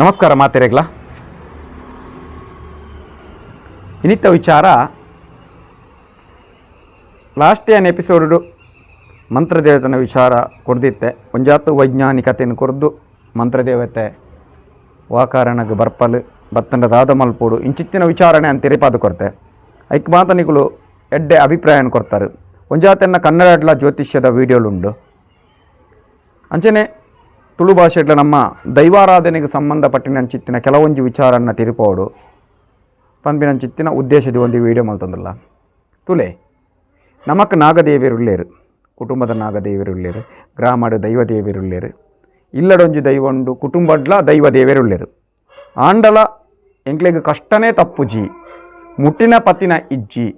ನಮಸ್ಕಾರ ಮಾತೆರೆಗ್ಲ ಇನ್ನಿತ್ತ ವಿಚಾರ. ಲಾಸ್ಟ್ ಏನ್ ಎಪಿಸೋಡು ಮಂತ್ರದೇವತನ ವಿಚಾರ ಕೊರ್ದಿತ್ತೆ ಒಂಜಾತು ವೈಜ್ಞಾನಿಕತೆಯನ್ನು ಕೊರ್ದು ಮಂತ್ರದೇವತೆ ವಾಕಾರಣಗೆ ಬರ್ಪಲು, ಬತ್ತಂಡ ದಾದ ಮಲ್ಪೋಡು ಇಂಚಿತ್ತಿನ ವಿಚಾರಣೆ ಅಂತ ಪಾದು ಕೊರತೆ. ಐಕ್ ಮಾತನಿಗಳು ಎಡ್ಡೆ ಅಭಿಪ್ರಾಯನ ಕೊಡ್ತಾರೆ ಒಂಜಾತನ್ನ ಕನ್ನಡಡ್ಲ ಜ್ಯೋತಿಷ್ಯದ ವೀಡಿಯೋಲುಂಡು ಅಂಚನೆ ತುಳು ಭಾಷೆಟ್ಲ ನಮ್ಮ ದೈವಾರಾಧನೆಗೆ ಸಂಬಂಧಪಟ್ಟಿನಂಚಿತ್ತಿನ ಕೆಲವೊಂದು ವಿಚಾರನ್ನ ತಿರುಪೋಡು. ಪಂಪಿನಂಚಿತ್ತಿನ ಉದ್ದೇಶದ ಒಂದು ವಿಡಿಯೋ ಮಲ್ತಂದಲ್ಲ ತುಲೆ, ನಮಕ್ ನಾಗದೇವಿರುಳ್ಳೇರು, ಕುಟುಂಬದ ನಾಗದೇವಿರುಳ್ಳೇರು ಗ್ರಾಮಡು ದೈವ ದೇವಿಯರುಳ್ಳೇರು ಇಲ್ಲಡೊಂಜಿ ದೈವಂಡು ಕುಟುಂಬಡ್ಲ ದೈವ ದೇವಿಯರುಳ್ಳೇರು ಆಂಡಲ ಎಂಕ್ಲೆಗ್ ಕಷ್ಟನೇ ತಪ್ಪುಜಿ, ಮುಟ್ಟಿನ ಪತ್ತಿನ ಇಜ್ಜಿ,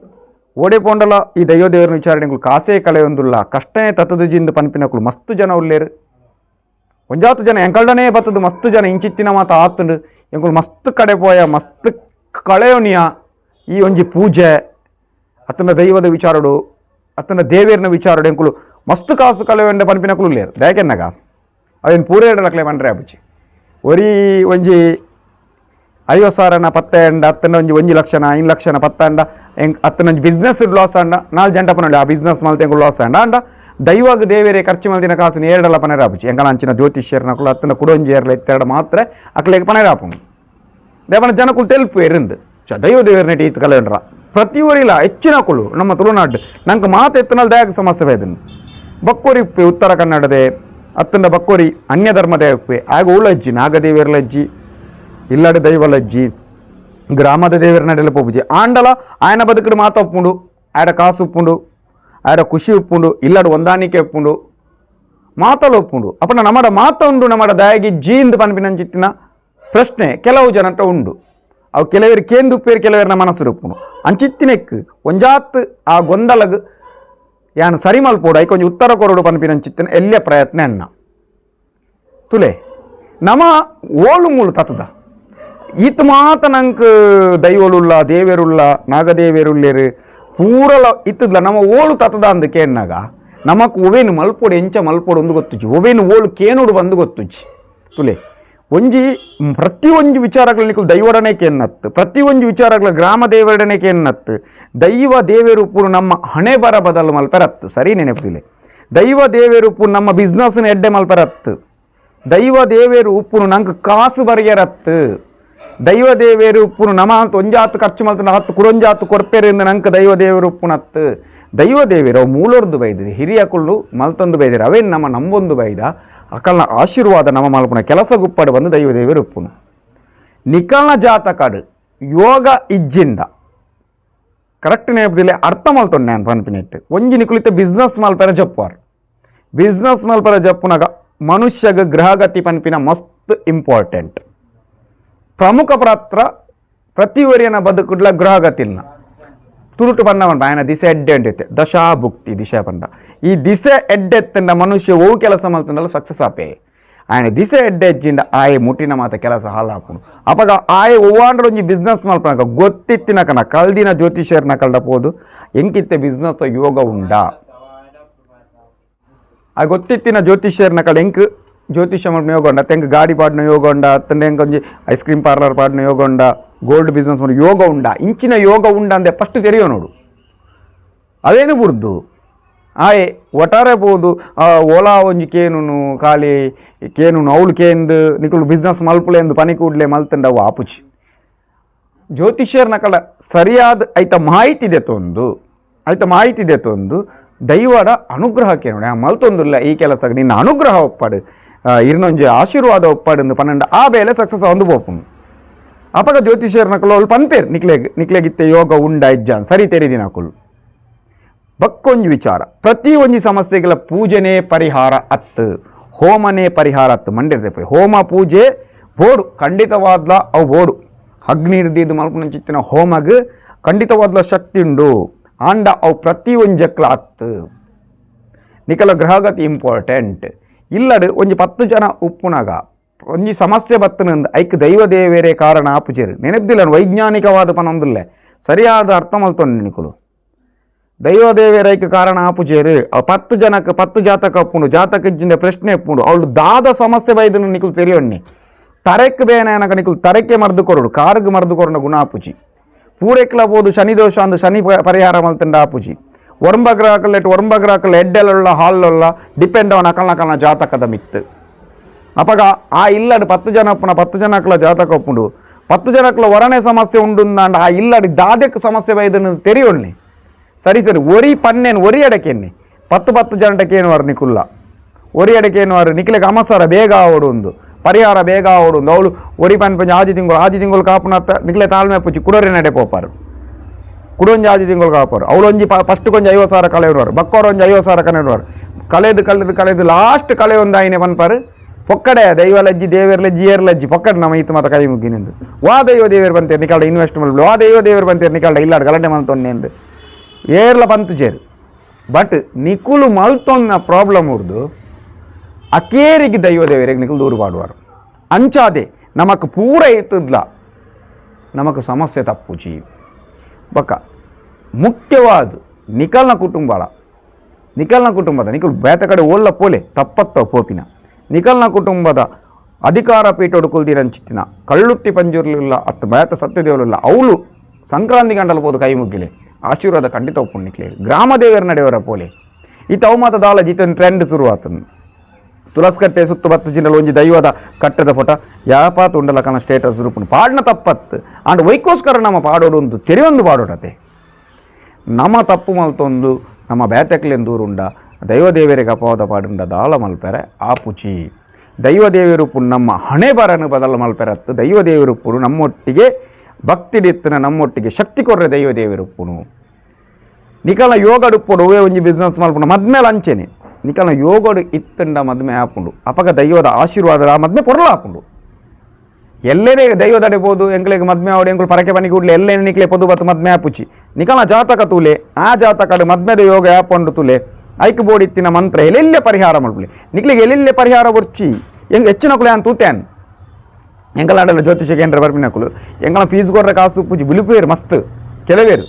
ಓಡೆ ಪೋಂಡಲ ಈ ದೈವ ದೇವರ ವಿಚಾರಣೆಗಳು ಕಾಸೇ ಕಳೆಯೊಂದುಲ್ಲ, ಕಷ್ಟನೇ ತತ್ತದುಜಿಂದು ಪನ್ಪಿನಕುಲು ಮಸ್ತು ಜನ ಉಳ್ಳೇರು. ಒಂಜಾತು ಜನ, ಎಂಕಲ್ಡನೇ ಬತ್ತದು ಮಸ್ತ್ ಜನ, ಇಂಚಿತ್ತಿನ ಮಾತ ಆತುಂಡು ಎಂಕುಲು ಮಸ್ತ್ ಕಡೆ ಪೋಯ, ಮಸ್ತ್ ಕಳೆಯೋನಿಯ ಈ ಒಂಜಿ ಪೂಜೆ ಅತನ ದೈವದ ವಿಚಾರಡು ಅತನ ದೇವೇರ್ನ ವಿಚಾರಡು ಎಂಕುಲು ಮಸ್ತ್ ಕಾಸು ಕಳೆಯೊಂಡೆ ಪನ್ಪಿನಕುಲು ಲೇರು ದಯಕೆನ್ನಗ ಅವೇನು ಪೂರ ಮಂಡ್ರೆ ಅಬುಜಿ ಒರಿ ಒಂಜಿ ಐವತ್ತು ಸಾವಿರನ ಪತ್ತೆ ಎಂಡ ಹತ್ತನ ಒಂಜಿ ಒಂಜಿ ಲಕ್ಷನ, ಐನ್ ಲಕ್ಷನ ಪತ್ತ ಅಂಡ ಎಂಕ್ ಹತ್ತನ ಒಂಜಿ ಬಿಸ್ನೆಸ್ ಲಾಸ್ ಅಂಡ ನಾಲ್ ಜಂಟಪ್ಪನಲ್ಲಿ ಆ ಬಿಸ್ನೆಸ್ ಮಲ್ತೆ ಲಾಸ್ ಅಂಡ. ಅಂಡ ದೈವಾಗ ದೇವೇರೆ ಖರ್ಚು ಮಾಡಿನ ಕಾಸು ಏರಡಲ್ಲ ಪನೆರಾಪುಚ್ಚಿ ಎಂಕಲ ಅಂಚಿನ ಜ್ಯೋತಿಷ್ಯರ್ನಕುಲು ಅತ್ತನ ಕುಡೊಂಜೇರ್ಲ ಇತ್ತೆರಡು ಮಾತ್ರ ಅಕ್ಲೆಗೆ ಪನೆರಾಪು ದೇವನ ಜನಕ್ಕೂ ತೆಲ್ಪೇರಿಂದು ಚ ದೈವ ದೇವೇರ ಈತ್ ಕಲೆಂಡ್ರ ಪ್ರತಿಯೊರಿಲ ಹೆಚ್ಚಿನ ಕುಳು ನಮ್ಮ ತುಳುನಾಡು ನಂಗೆ ಮಾತು ಎತ್ತನಲ್ಲಿ ದಯಾಗ ಸಮಸ್ಯೆ ಬೇದನು ಬಕ್ಕೋರಿ ಉಪ್ಪೆ ಉತ್ತರ ಕನ್ನಡದೆ ಅತ್ತಂಡ ಬಕ್ಕೋರಿ ಅನ್ಯ ಧರ್ಮದ ಉಪ್ಪೆ ಆಗ ಉಳಜ್ಜಿ ನಾಗದೇವಿಯರ್ಲಜ್ಜಿ ಇಲ್ಲಡೆ ದೈವಲಜ್ಜಿ ಗ್ರಾಮದ ದೇವರ ನಡೆಯಲು ಪೂಜೆ ಆಂಡಲ ಆಯನ ಬದುಕಡು ಮಾತಾ ಉಪ್ಪುಂಡು ಆಡ ಕಾಸು ಉಪ್ಪುಂಡು ಆಯ್ಡ ಖುಷಿ ಉಪ್ಪುಂಡು, ಇಲ್ಲಡು ಹೊಂದಾಣಿಕೆ ಉಪ್ಪುಂಡು, ಮಾತಲು ಒಪ್ಪುಂಡು ಅಪ್ಪನ ನಮ್ಮಡ ಉಂಡು ನಮ್ಮಡ ದಯಾಗಿ ಜೀಂದು ಪನ್ಪಿನಂಚಿತ್ತಿನ ಪ್ರಶ್ನೆ ಕೆಲವು ಜನಟ ಉಂಡು. ಅವು ಕೆಲವರು ಕೇಂದು ಉಪ್ಪೇರು ಕೆಲವರನ್ನ ಮನಸ್ಸು ಉಪ್ಪುಂಡು ಅಂಚಿತ್ತಿನೆಕ್ ಒಂಜಾತ್ ಆ ಗೊಂದಲಗ್ ಯಾನು ಸರಿ ಮಲ್ಪೋಡು ಐ ಕೊಂಚ ಉತ್ತರ ಕೊರಡು ಪನ್ಪಿನಂಚಿತ್ತಿನ ಎಲ್ಲೇ ಪ್ರಯತ್ನ ಅಣ್ಣ ತುಲೆ, ನಮ ಓಲು ಮೂಲು ತತ್ತದ ಈತ ಮಾತ ನಂಗೆ ದೈವಲುಲ್ಲ ದೇವೇರುಳ್ಳ ನಾಗದೇವೇರುಲ್ಲೇರು ಇತ್ತದ್ಲ, ನಮ್ಮ ಓಳು ತತ್ತದ ಅಂದ ಕೇನ್ನಾಗ ನಮಕ್ ಒವೇನು ಮಲ್ಪೊಡು, ಎಂಚ ಮಲ್ಪೊಡು ಒಂದು ಗೊತ್ತುಜಿ ಒವೇನು ಓಳು ಕೇನೋಡು ಬಂದು ಗೊತ್ತುಜಿ ತುಲೆ, ಒಂಜಿ, ಪ್ರತಿ ಒಂಜಿ ವಿಚಾರಗಳು ನಿಕುಲು ದೈವಡನೆ ಪ್ರತಿ ಒಂಜಿ ವಿಚಾರಗಳ ಗ್ರಾಮ ದೇವರಡನೆ ಕೇನ್ನತ್ತು. ದೈವ ದೇವೇರುಪುರು ನಮ್ಮ ಹಣೆ ಬರ ಬದಲು ಮಲ್ಪೆರತ್ತು. ಸರಿ ನೆನಪುದಿಲೆ ದೈವ ದೇವೇರುಪು ನಮ್ಮ ಬಿಸ್ನೆಸ್ನ ಎಡ್ಡೆ ಮಲ್ಪೆರತ್ತು. ದೈವ ದೇವೇರು ಉಪ್ಪುನು ನಂಗೆ ಕಾಸು ಬರೆಯರತ್ತು. ದೈವ ದೇವೇರು ಉಪ್ಪುನು ನಮ ಅಂತ ಒಂಜಾತು ಖರ್ಚು ಮಲ್ತನ ಹತ್ತು ಕುಡೊಂಜಾತು ಕೊರ್ಪೆರಿಂದ ನಂಕ ದೈವ ದೇವರು ಉಪ್ಪುನತ್ತು ದೈವ ದೇವೇರು ಅವು ಬೈದಿರಿ ಹಿರಿಯ ಕುಳ್ಳು ಮಲ್ತೊಂದು ಬೈದಿರಿ ಅವೇನು ನಮ್ಮ ನಂಬೊಂದು ಬೈದ. ಅಕಲ್ನ ಆಶೀರ್ವಾದ ನಮ್ಮ ಮಲ್ಪುನ ಕೆಲಸ ಗುಪ್ಪಡು ಬಂದು ದೈವ ದೇವೇರು ಉಪ್ಪುನು ನಿಕಲ್ನ ಜಾತಕಡು ಯೋಗ ಇಜ್ಜಿಂದ. ಕರೆಕ್ಟ್ ನೇಪದಿಲ್ಲ ಅರ್ಥ ಮಲ್ತೊಂಡು ನಾನು ಪನ್ಪಿನೆಟ್ಟು ಒಂಜಿ ನಿಕುಳಿತ ಬಿಸ್ನೆಸ್ ಮಲ್ಪೆರ ಜಪ್ಪುವಾರು. ಬಿಸ್ನೆಸ್ ಮಲ್ಪೆರ ಜಪ್ಪುನಾಗ ಮನುಷ್ಯಗ ಗ್ರಹಗತಿ ಪನ್ಪಿನ ಮಸ್ತ್ ಇಂಪಾರ್ಟೆಂಟ್ ಪ್ರಮುಖ ಪಾತ್ರ ಪ್ರತಿವರಿಯನ ಬದುಕುಡ್ಲ ಗ್ರಹಗತಿಲ್ನ ತುರುಟು ಪಂಡ ఆయన ದಿಸೆ ಎಡ್ಡೆ ಎಂಡಿತ್ತೆ ದಶಾ ಭುಕ್ತಿ ದಿಶೆ ಪಂಡ ಈ ದಿಸೆ ಎಡ್ಡೆತ್ತಂಡ ಮನುಷ್ಯ ಓ ಕೆಲಸ ಮಲ್ತಂಡಲ್ಲ ಸಕ್ಸಸ್ ಆಪೆ ఆయన ದಿಸೆ ಎಡ್ಡೆ ಎಜ್ಜಿಂಡ ಆಯೆ ಮುಟ್ಟಿನ ಮಾತ ಕೆಲಸ ಹಾಳಾಪುಂಡು ಅಪಗ ಆಯೆ ಒವ್ವಾಂಡ್ರ ಒಂಜಿ ಬಿಸ್ನೆಸ್ ಮಲ್ಪನಾಗ ಗೊತ್ತಿತ್ತಿನಕನ ಕಲ್ದಿನ ಜ್ಯೋತಿಷರ್ನ ಕಲ್ದ ಪೋದು ಎಂಕಿತ್ತೆ ಬಿಸ್ನೆಸ್ ಯೋಗ ಉಂಡಾ ಆ ಗೊತ್ತಿತ್ತಿನ ಜ್ಯೋತಿಷ್ಯರ್ನ ಕಡೆ ಯೋಗೊಂಡ, ತೆಂಗ್ ಗಾಡಿ ಪಾಡ್ನ ಯೋಗ ಉಂಡ ತಂದೆ ಒಂಜಿ ಐಸ್ ಕ್ರೀಮ್ ಪಾರ್ಲರ್ ಪಾಡ್ನ ಯೋಗ ಉಂಡ ಗೋಲ್ಡ್ ಬಿಸ್ನೆಸ್ ಮಾಡಿ ಯೋಗ ಉಂಡ, ಇಂಚಿನ ಯೋಗ ಉಂಡ ಅಂದೆ ಫಸ್ಟ್ ತೆರೆಯೋ ನೋಡು. ಅದೇನು ಬುಡ್ದು ಆಯೆ, ಒಟ್ಟಾರೆ ಬೋದು ಓಲಾ ಒಂಜಿ ಕೇನು ಖಾಲಿ ಕೇನು ಅವಳು ಕೇಂದು, ನಿಕುಲು ಬಿಸ್ನೆಸ್ ಮಲ್ಪುಲೆಂದು ಪನಿ ಕೂಡ್ಲೆ ಮಲ್ತಂಡ ಅವು ಆಪುಚಿ. ಜ್ಯೋತಿಷ್ಯರ್ನ ಕಡ ಸರಿಯಾದ, ಐತ ಮಾಹಿತಿ ದೆತ್ತೊಂದು ಐತ ಮಾಹಿತಿ ದೆತ್ತೊಂದು ದೈವದ ಅನುಗ್ರಹ ಆ ಮಲ್ತೊಂದುಲ್ಲ ಈ ಕೆಲಸ ನಿನ್ನ ಅನುಗ್ರಹ ಒಪ್ಪಾಡು. ಇರ್ನೊಂಜಿ ಆಶೀರ್ವಾದ ಒಪ್ಪಾಡು ಪನ್ನಂಡ. ಆ ಬೇಲೆ ಸಕ್ಸಸ್ ಒಂದು ಬೋಪುನು ಅಪಗ ಜ್ಯೋತಿಷ್ಯರ್ನ ಕಲೋಲ್ ಪನ್ಪೇರ್ ನಿಕ್ಲೆಗ್, ನಿಕ್ಲೆಗಿತ್ತೆ ಯೋಗ ಉಂಡ ಇಜ್ಜಾನ್. ಸರಿ ತೆರಿದಿನ ಕುಲ್ ಬಕ್ಕೊಂಜಿ ವಿಚಾರ. ಪ್ರತಿ ಒಂಜಿ ಸಮಸ್ಯೆಗಳ ಪೂಜೆನೇ ಪರಿಹಾರ ಅತ್ತು. ಹೋಮನೇ ಪರಿಹಾರ ಅತ್ತು. ಮಂಡಿರ್ದೆ ಹೋಮ ಪೂಜೆ ಬೋಡು ಖಂಡಿತವಾದ್ಲ ಅವು ಬೋಡು ಅಗ್ನಿ ಹಿಡ್ದಿದ್ದು ಮಲ್ಪನ ಚಿತ್ತಿನ ಹೋಮಗ್ ಖಂಡಿತವಾದ್ಲ ಶಕ್ತಿ ಉಂಡು. ಆಂಡ ಅವು ಪ್ರತಿ ಒಂಜಕ್ಲ ಅತ್ತು. ನಿಕಲ ಗ್ರಹಗತಿ ಇಂಪಾರ್ಟೆಂಟ್ ಇಲ್ಲಡು, ಒಂಜಿ ಪತ್ತು ಜನ ಉಪ್ಪುನಾಗ, ಒಂಜಿ ಸಮಸ್ಯೆ ಬತ್ತನಂದು ಐಕ್ ದೈವ ದೇವೇರೆ ಕಾರಣ ಆಪುಜೇರು ನೆನಪಿದಿಲ್ಲ ವೈಜ್ಞಾನಿಕವಾದ ಪನೊಂದುಲ್ಲೆ ಸರಿಯಾದ ಅರ್ಥ ಮಲ್ತೊಂಡು ನಿಕುಲು ದೈವ ದೇವೇರೈಕ ಕಾರಣ ಆಪುಜೇರು ಆ ಪತ್ತು ಜನಕ್ಕೆ ಪತ್ತು ಜಾತಕ ಅಪ್ಪುಂಡು ಜಾತಕ ಇಜ್ಜಿಂದ ಪ್ರಶ್ನೆ ಅಪ್ಪುಂಡು ಅವಳು ದಾದ ಸಮಸ್ಯೆ ಬೈದನು ನಿಕುಲು ತೆರಿಯೊಣ್ಣಿ ತರೆಕ್ ಬೇನೆ ಅನಕ ನಿಕುಲು ತರೆಕ್ಕೆ ಮರ್ದು ಕೊರಡು, ಕಾರ್ಗ್ ಮರ್ದು ಕೊರಡ ಗುಣ ಆಪುಜಿ ಪೂರೆಕ್ಲ ಬೋದು ಶನಿ ದೋಷ ಅಂದು ಶನಿ ಪ- ಪರಿಹಾರ ಮಲ್ತಂಡ ಆಪುಜಿ ಒರಂಬಗ್ರಾಕಲ್ ಎಟ್ಟು ಒರಂಬಗ್ರಾಕಲ್ ಎಡ್ಡೆಲ್ಲ ಹಾಲಲ್ಲ ಡಿಪೆಂಡ್ ಅವನ ಅಕಲ್ನ ಅಕಲ್ನ ಜಾತಕದ ಮಿತ್ತು ಅಪಗ ಆ ಇಲ್ಲಡ್ ಪತ್ತು ಜನ ಅಪ್ಪನ ಪತ್ತು ಜನಕ್ಕಲ ಜಾತಕ ಒಪ್ಪುಂಡು ಪತ್ತು ಜನಕ್ಕಲ ವರಣೆ ಸಮಸ್ಯೆ ಉಂಡು ಅಂಡ ಆ ಇಲ್ಲಡ್ ದಾದಕ್ಕೆ ಸಮಸ್ಯೆ ಬೈದನ್ನು ತೆರಿಯೊಣ್ಣೆ ಸರಿ ಸರಿ ಒರಿ ಪನ್ನೇನು ಒರಿ ಅಡಕೆನ್ನೆ ಪತ್ತು ಪತ್ತು ಜನಟಕ್ಕೆ ಏನು ವಾರು ನಿಕುಲ್ಲ ಒರಿ ಅಡಕೆ ಏನು ವಾರು ನಿಖಿಲೆಗೆ ಅಮಸಾರ ಬೇಗ ಆವಡು ಒಂದು ಪರಿಹಾರ ಬೇಗ ಆವಡು ಒಂದು ಅವಳು ಒರಿ ಪನ್ ಪಂಚ ಆಜಿ ತಿಂಗಳು ಆಜಿ ತಿಂಗಳು ಕಾಪುನ ನಿಖಿಲೆ ತಾಳ್ಮೆ ಕುಡೊಂಜಿ ಆಜಿ ತಿಂಗಳು ಕಾಪರು ಅವಳೊಂಜಿ ಫಸ್ಟ್ ಕೊಂಚ ಐವತ್ತು ಸಾವಿರ ಕಲೆ ಇರುವರು ಬಕ್ಕೋರು ಒಂಜಿ ಐವತ್ತು ಸಾವಿರ ಕಲೆ ಇರುವರು ಕಲೆದು ಕಲೆದು ಕಲೆದು ಲಾಸ್ಟ್ ಕಲೆ ಒಂದು ಆಯ್ನೆ ಬನ್ಪಾರು ಪೊಕ್ಕಡೆ ದೈವಲಜ್ಜಿ ಏರ್ ಲಜ್ಜಿ. ಪೊಕ್ಕಡೆ ನಮ್ಮ ಇತ್ತು ಮಾತ ಕೈ ಮುಗಿನಿಂದು ವಾ ದೈವ ದೇವರು ಬಂತೇರು ನಿಕಾಲ್ಡ ಇನ್ವೆಸ್ಟ್ ಮಾಡ್ಬಿಡು ವಾ ದೈವ ದೇವರು ಬಂತೇರು ನಿಕಾಲ್ಡ ಇಲ್ಲ ಗಲಾಟೆ ಮಲ್ತೊಂದು ಎಂದು ಏರ್ಲ ಬಂತು ಚೇರು ಬಟ್ ನಿಕುಲು ಮಲ್ತೊನ್ನ ಪ್ರಾಬ್ಲಮ್ ಉರ್ದು ಅಕೇರಿಗೆ ದೈವ ದೇವರಿಗೆ ನಿಕುಲು ದೂರು ಪಾಡುವಾರು. ಅಂಚಾದೆ ನಮಕ್ ಪೂರ ಇತ್ತದ್ಲ. ನಮಕ್ ಸಮಸ್ಯೆ ತಪ್ಪುಜಿ ಬಕ್ಕ ಮುಖ್ಯವಾದ ನಿಕಲ್ನ ಕುಟುಂಬಳ ನಿಕಲ್ನ ಕುಟುಂಬದ ನಿಕಲ್ ಬೇತ ಕಡೆ ಓಲ್ಲ ಪೋಲೆ ತಪ್ಪತ್ತ ಪೋಪಿನ ನಿಕಲ್ನ ಕುಟುಂಬದ ಅಧಿಕಾರ ಪೀಠೋಡು ಕುಲ್ದಿರಂಚಿತ್ತಿನ ಕಳ್ಳುಟ್ಟಿ ಪಂಜೂರ್ಲಿಲ್ಲ ಅತ್ತ ಬೇತ ಸತ್ಯದೇವಲಿಲ್ಲ ಅವಳು ಸಂಕ್ರಾಂತಿ ಗಂಟಲು ಪೋದು ಕೈ ಮುಗ್ಗಿಲೆ ಆಶೀರ್ವಾದ ಖಂಡಿತ ಒಪ್ಪುಣ್ಣಿಕ್ಲೆ ಗ್ರಾಮ ದೇವರ ನಡೆಯವರ ಪೋಲೆ ಈ ತವಮಾತ ದಾಲ ಜಿತನ್ ಟ್ರೆಂಡ್ ಶುರುವಾತನು ತುಳಸ್ಕಟ್ಟೆ ಸುತ್ತು ಬತ್ತು ಜಿಂಡಲು ಒಂಜಿ ದೈವದ ಕಟ್ಟದ ಫೋಟ. ಯಾಪಾತ್ ಉಂಡಲ Kannada status ರೂಪನು ಪಾಡ್ನ ತಪ್ಪತ್ತು. ಆಂಡ್ ವೈಕೋಸ್ಕರ ನಮ್ಮ ಪಾಡೋಡು ಒಂದು ತೆರೆಯೊಂದು ಪಾಡೋಡತೆ. ನಮ್ಮ ತಪ್ಪು ಮಲ್ತೊಂದು, ನಮ್ಮ ಬೇಟೆಕ್ಲೆನ್ ದೂರುಂಡ ದೈವದೇವರಿಗೆ ಅಪವಾದ ಪಾಡುಂಡ ದಾಳ ಮಲ್ಪೆರೆ ಆಪುಚಿ ದೈವದೇವರುಪು ನಮ್ಮ ಹಣೆ ಬರನು ಬದಲು ಮಲ್ಪೆರತ್ತು. ದೈವದೇವರುಪ್ಪುನು ನಮ್ಮೊಟ್ಟಿಗೆ ಭಕ್ತಿಡಿತ್ತನ ನಮ್ಮೊಟ್ಟಿಗೆ ಶಕ್ತಿ ಕೊರ್ರೆ ದೈವದೇವರುಪ್ಪುನು ನಿಖಲ ಯೋಗಡು ಉಪ್ಪುಡು ಒವ್ವೇ ಒಂಜಿ ಬಿಸ್ನೆಸ್ ಮಲ್ಪುಣ ಮದ್ಮೇಲೆ ಅಂಚೆನೆ ನಿಕಲ್ನ ಯೋಗಡು ಇತ್ತಂಡ ಮದ್ಮೆ ಆಪುಂಡು ಅಪಕ ದೈವದ ಆಶೀರ್ವಾದ ಮದ್ಮೆ ಪೊರಲ ಆಪುಂಡು ಎಲ್ಲೇ ದೈವದಡೆ ಬೋದು ಎಂಕ್ಲೆಗ್ ಮದ್ಮೆ ಆವಡು ಎಂಗ್ಳು ಪರಕೆ ಪನಿ ಕೂಡ್ಲೆ ಎಲ್ಲೇನೆ ನಿಕ್ಲೆ ಪೊದು ಬತ್ತು ಮದ್ಮೆ ಆಪುಚಿ ನಿಕಲ ಜಾತಕ ತೂಲೆ ಆ ಜಾತಕಡು ಮದ್ಮೆದ ಯೋಗ ಆಪಂಡು ತುಲೆ ಐಕ್ ಬೋಡಿತ್ತಿನ ಮಂತ್ರ ಎಲ್ಲೆಲ್ಲೇ ಪರಿಹಾರ ಮಾಡ್ಬಿಡಿ ನಿಕ್ಲಿಗೆ ಎಲ್ಲೆಲ್ಲೇ ಪರಿಹಾರ ಬರ್ಚಿ ಹೆಂಗೆ ಹೆಚ್ಚಿನ ಕುಲೆ ಅಂತ ತೂತ್ಯಾನ್ ಎಂಕಲಾಡಲ್ಲ ಜ್ಯೋತಿಷ ಕೇಂದ್ರ ಬರ್ಪಿನಕುಲು ಎಂಕಲ ಫೀಸ್ ಕೊರ್ರೆ ಕಾಸು ಪೂಜಿ ಬಿಲುಪೇರು ಮಸ್ತ್ ಕೆಲವೇರು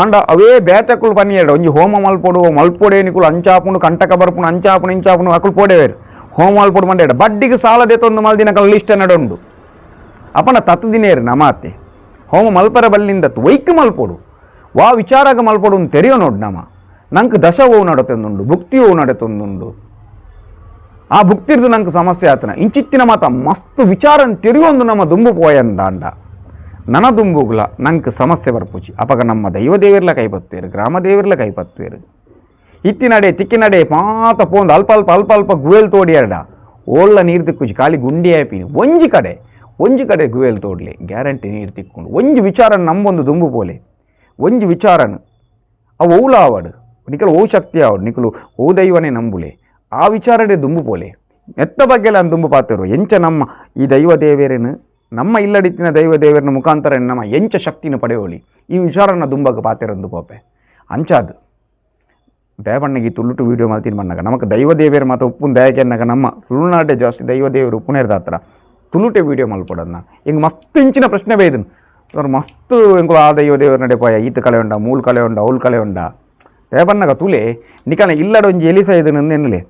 ಆಂಡ ಅವೇ ಬೇತಕ್ಕುಲು ಪನ್ನಿಯಡ ಒಂಜಿ ಹೋಮ ಮಲ್ಪೊಡು ಮಲ್ಪೊಡೇನಿಕುಲು ಅಂಚಾಪುಂಡು, ಕಂಟಕ ಬರ್ಪುಂಡು ಅಂಚಾಪುಣು ಇಂಚಾಪುಣು ಅಕುಲು ಪೋಡೇವೇರು ಹೋಮ ಮಲ್ಪೊಡು ಮಂಡೇಡ ಬಡ್ಡಿಗೆ ಸಾಲ ತೊಂದು ಮಲ್ದಿನ ಕಲ ಲಿಸ್ಟ್ ನಡುಂಡು ಅಪನ ತತ್ತು ದಿನೇರು ನಮಾತೆ ಹೋಮ ಮಲ್ಪರ ಬಲ್ಲಿಂದತ್ತು ವೈಕ್ ಮಲ್ಪೊಡು. ವಾ ವಿಚಾರಾಗ ಮಲ್ಪೊಡು ಅಂತ ತೆರೆಯೋ ನೋಡು ನಮ. ನಂಗೆ ದಶ ಓವು ನಡತೊಂದುಂಡು, ಭುಕ್ತಿ ಓವು ನಡತೊಂದುಂಡು. ಆ ಭುಕ್ತಿರ್ದು ನಂಗೆ ಸಮಸ್ಯೆ ಆತನ. ಇಂಚಿತ್ತಿನ ಮಾತ ಮಸ್ತ್ ವಿಚಾರನ್ ತೆರೆಯೊಂದು ನಮ್ಮ ದುಂಬು ಪೋಯಂದಾಂಡ. ನನ ದುಂಬುಗುಲ ನಂಗೆ ಸಮಸ್ಯೆ ಬರ್ಪುಜಿ ಅಪಗ ನಮ್ಮ ದೈವ ದೇವಿರ್ಲ ಕೈಪತ್ತೇರು ಗ್ರಾಮ ದೇವಿರ್ಲ ಕೈಪತ್ತೇರು ಇತ್ತಿನಡೆ ತಿಕ್ಕಿನಡೆ ಮಾತ ಪೋಂದು ಅಲ್ಪ ಅಲ್ಪ ಅಲ್ಪ ಅಲ್ಪ ಗುವೇಲ್ ತೋಡಿಯರ್ಡ. ಓಳ್ಳ ನೀರು ತಿಕ್ಕುಜಿ ಖಾಲಿ ಗುಂಡಿ ಆಯ್ಪಿನಿ. ಒಂಜಿ ಕಡೆ ಒಂಜಿ ಕಡೆ ಗುವೇಲ್ ತೋಡ್ಲಿ. ಗ್ಯಾರಂಟಿ ನೀರು ತಿಕ್ಕೊಂಡು. ಒಂಜಿ ವಿಚಾರ ನಂಬೊಂದು ದುಂಬು ಪೋಲೆ. ಒಂಜಿ ವಿಚಾರನು, ಅವು ಔಲ ಆವಡು ನಿಖಲು ಓ ಶಕ್ತಿ ಆವಡು. ನಿಖಲು ಓ ದೈವನೇ ನಂಬುಲೆ. ಆ ವಿಚಾರಡೆ ದುಂಬು ಪೋಲೆ. ಎತ್ತ ಬಗ್ಗೆಲ್ಲ ದುಂಬು ಪಾತಿರು. ಎಂಚ ನಮ್ಮ ಈ ದೈವ ದೇವೇರೇನು ನಮ್ಮ ಇಲ್ಲಡಿತ್ತಿನ ದೈವ ದೇವರನ ಮುಖಾಂತರ ನಮ್ಮ ಎಂಚ ಶಕ್ತಿನ ಪಡೆಯೋಳಿ ಈ ವಿಚಾರನ ದುಂಬಗ ಪಾತಿರಂದು ಪೋಪೆ. ಅಂಚಾದು. ದಯವಣ್ಣಗೆ ಈ ತುಳುಟು ವೀಡಿಯೋ ಮಾಡ್ತೀನಿ ಬಣ್ಣಗ ನಮಗೆ ದೈವ ದೇವಿಯರ ಮಾತು ಉಪ್ಪುನ ದಯಕೆನ್ನಗ ನಮ್ಮ ತುಳುನಾಡೆ ಜಾಸ್ತಿ ದೈವ ದೇವರು ಉಪ್ಪುನೇರ್ದ ಹತ್ರ ತುಳುಟೆ ವೀಡಿಯೋ ಮಲ್ಪಡೋದು ಹಿಂಗೆ ಮಸ್ತ್ ಇಂಚಿನ ಪ್ರಶ್ನೆ ಬೇಯ್ದನು ಅವ್ರು ಮಸ್ತ್ ಎಂಕುಲು ಆ ದೈವ ದೇವರ ನಡೆಪಾಯ ಈತ ಕಲೆ ಉಂಡ, ಮೂಲ್ ಕಲೆ ಉಂಡ, ಅವ್ಲ್ ಕಲೆ ಉಂಡ. ದಯಬಣ್ಣಗ ತುಲೆ ನಿಕಲ ಇಲ್ಲಡೊಂಜಿ ಎಲಿಸ ಇದನ್ನು ಎನ್ನಲೆ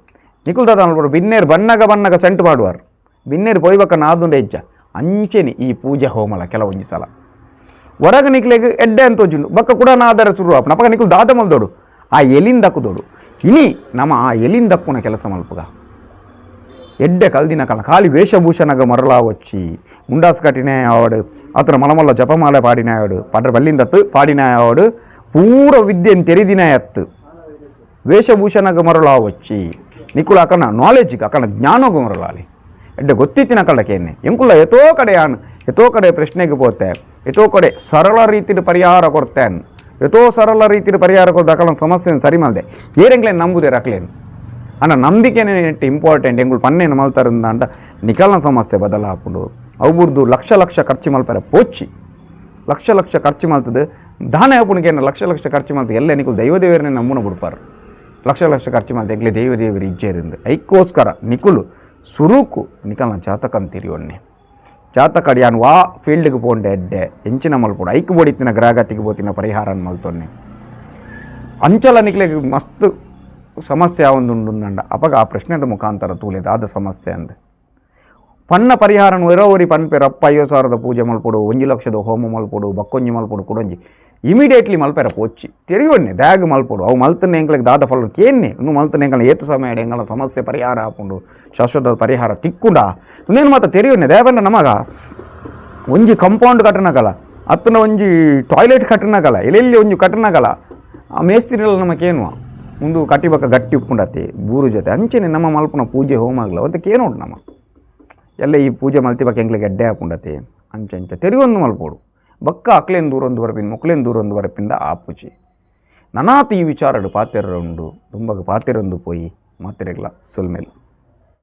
ದಾದ ಬಿನ್ನೇರು ಬಣ್ಣಗ ಬಣ್ಣಗ ಸೆಂಟ್ ಮಾಡುವಾರು. ಬಿನ್ನೇರು ಪೊಯ್ಬಕ್ಕ ನಾದುಂಡೆ ಹೆಜ್ಜ ಅಂಚೆನಿ ಈ ಪೂಜೆ ಹೋಮಲ ಕೆಲವು ಒಂಜಿ ಸಲ ಹೊರಗೆ ನಿಕ್ಲೆಗೆ ಎಡ್ಡೆ ಅಂತ ಒಂಜುಂಡು ಬಕ್ಕ ಕೂಡ ನಾ ಆಧಾರ ಶುರು ಆಪಣ ಅಪ್ಪಗ ನಿಕ್ಲು ದಾದ ಮಲ್ದೋಡು ಆ ಎಲಿಂದಕ್ಕುದೋಡು ಇನಿ ನಮ್ಮ ಆ ಎಲಿಂದಕ್ಕುನ ಕೆಲಸ ಮಲ್ಪಗ ಎಡ್ಡೆ ಕಲ್ದಿನ ಕಾಲ ಖಾಲಿ ವೇಷಭೂಷಣಗ ಮರಳ ವಚ್ಚಿ ಮುಂಡಾಸ್ ಕಟ್ಟಿನೇ ಆವಡು ಆತನ ಮಲಮಲ್ಲ ಜಪಮಾಲೆ ಪಾಡಿನ ಆವಡು ಪಡ್ರ ಬಲ್ಲಿಂದತ್ತು ಪಾಡಿನ ಆವಡು ಪೂರ ವಿದ್ಯೆನ್ ತೆರಿದಿನ ಎತ್ತು ವೇಷಭೂಷಣಗ ಮರಳ ವಚ್ಚಿ ನಿಕುಲ ಅಕ್ಕನ ನಾಲೆಡ್ಜ್ಗೆ ಅಕ್ಕನ ಜ್ಞಾನಗ ಮರಳಾಲಿ ಎಡ್ಡೆ ಗೊತ್ತಿತ್ತಿನ ಕಳ್ಳಕೇನೆ ಎಂಕುಲ ಎತೋ ಕಡೆ ಆನ್ ಎತೋ ಕಡೆ ಪ್ರಶ್ನೆಗೆ ಪೋತೆ ಎತೋ ಕಡೆ ಸರಳ ರೀತಿಯ ಪರಿಹಾರ ಕೊಡ್ತೇನೆ ಎತೋ ಸರಳ ರೀತಿಯ ಪರಿಹಾರ ಕೊಡ್ದು ಅಕಲ ಸಮಸ್ಯೆ ಸರಿ ಮಲ್ದೆ ಏರೆಂಗ್ಲೇನು ನಂಬುದೇ ರಕ್ಲೇನು ಅಣ್ಣ ನಂಬಿಕೆನೇ ನೆಟ್ಟು ಇಂಪಾರ್ಟೆಂಟ್ ಎಂಗುಳು ಪನ್ನೇನು ಮಲ್ತಾರಿಂದ ಅಂಡ ನಿಕಲ್ನ ಸಮಸ್ಯೆ ಬದಲಾಪುಂಡು ಅವ್ರದ್ದು ಲಕ್ಷ ಲಕ್ಷ ಖರ್ಚು ಮಲ್ಪರೆ ಪೋಚಿ ಲಕ್ಷ ಲಕ್ಷ ಖರ್ಚು ಮಲ್ತದೆ ದಾನ ಹಾಪುಣಿಗೇನು ಲಕ್ಷ ಲಕ್ಷ ಖರ್ಚು ಮಲ್ತು ಎಲ್ಲ ನಿಕುಲು ದೈವ ದೇವರನ್ನೇ ನಮ್ಮನ ಬಿಡ್ಪಾರು ಲಕ್ಷ ಲಕ್ಷ ಖರ್ಚು ಮಲ್ತು ಎಂಗ್ಲೇ ದೈವ ದೇವರು ಇಜ್ಜೇರಿಂದ ಐಕ್ಕೋಸ್ಕರ ನಿಕುಲು ನಿಕಲ್ನ ಜಾತಕನ್ ತಿರಿಯೊನ್ನೆ ಜಾತಕ ಯಾನ್ ವಾ ಫೀಲ್ಡ್ಗೆ ಪೋಂಡೆ ಎಡ್ಡೆ. ಎಂಚಿನ ಮಲ್ಪುಡು ಐಕ್ ಬೋಡಿತ್ತಿನ ಗ್ರಹಗತಿಗೆ ಬೋತಿನ ಪರಿಹಾರ ಮಲ್ತೊನ್ನೆ. ಅಂಚಲ ನಿಕ್ಲೆಗ್ ಮಸ್ತ್ ಸಮಸ್ಯೆ ಉಂಡುಂದಂಡ ಅಪಗ ಆ ಪ್ರಶ್ನೆದ ಮುಖಾಂತರ ತೂಲೆದ ಆದ ಸಮಸ್ಯೆ ಅಂದೆ. ಪಣ್ಣ ಪರಿಹಾರನು ಎರವರಿ ಪನ್ಪೆ ಅಪ್ಪ ಐವತ್ತು ಸಾವಿರದ ಪೂಜೆ ಮಲ್ಪೊಡು, ಒಂಜಿ ಲಕ್ಷದ ಹೋಮ ಮಲ್ಪೊಡು, ಬಕ್ಕೊಂಜಿ ಮಲ್ಪೊಡು, ಕುಡೊಂಜಿ. ಇಮಿಡಿಯೇಟ್ಲಿ ಮಲ್ಪೆರ ಪೋಚಿ ತೆರಿವಣ್ಣೆ ದ್ಯಾಗ್ ಮಲ್ಪೊಡು. ಅವು ಮಲ್ತನ ಎಂಕ್ಲೆಗ್ ದಾದ ಫಲ ಕೇನ್ನೆ? ಇನ್ನು ಮಲ್ತನ ಎಂಕಲ ಏತು ಸಮಯ ಎಂಕಲ ಸಮಸ್ಯೆ ಪರಿಹಾರ ಹಾಕೊಂಡು ಶಾಶ್ವತ ಪರಿಹಾರ ತಿಕ್ಕುಂಡ? ಇನ್ನೇನು ಮಾತ ತೆರಿವಣ್ಣೆ ದ್ಯಾಬಂಡ ನಮಗ? ಒಂಜಿ ಕಂಪೌಂಡ್ ಕಟ್ಟನಕಲ ಅತ್ತನ ಒಂಜಿ ಟಾಯ್ಲೆಟ್ ಕಟ್ಟನಕಲ ಎಲ್ಲೆಲ್ಲಿ ಒಂಜಿ ಕಟ್ಟನಕಲ ಆ ಮೇಸ್ತ್ರಿಲ ನಮಗೇನು ಮುಂದು ಕಟ್ಟಿಬಕ್ಕ ಗಟ್ಟಿ ಉಪ್ಪುಂಡತಿ ಬೂರು ಜೊತೆ. ಅಂಚೆನೆ ನಮ್ಮ ಮಲ್ಪನ ಪೂಜೆ ಹೋಮಾಗ್ಲ ಅಂತ ಕೇನೋಡು ನಮ್ಮ ಎಲ್ಲ ಈ ಪೂಜೆ ಮಲ್ತಿ ಬಾಕಿ ಎಂಗ್ಲಿಗೆ ಗಡ್ಡೆ ಹಾಕೊಂಡತಿ? ಅಂಚೆ ಅಂಚೆ ತೆರಿವೊಂದು ಮಲ್ಪೋಡು ಬಕ್ಕ ಅಕ್ಲೇನು ದೂರೊಂದು ಬರಪಿನ ಮೊಕ್ಲೇನು ದೂರೊಂದು ಬರಪಿಂದ ಆಪುಚಿ ನನಾತು ಈ ವಿಚಾರಡು ಉಂಡು ತುಂಬಗ ಪಾತೆರೊಂದು ಪೋಯಿ ಮಾತೆರೆಗ್ಲ ಸೊಲ್ಮೇಲು.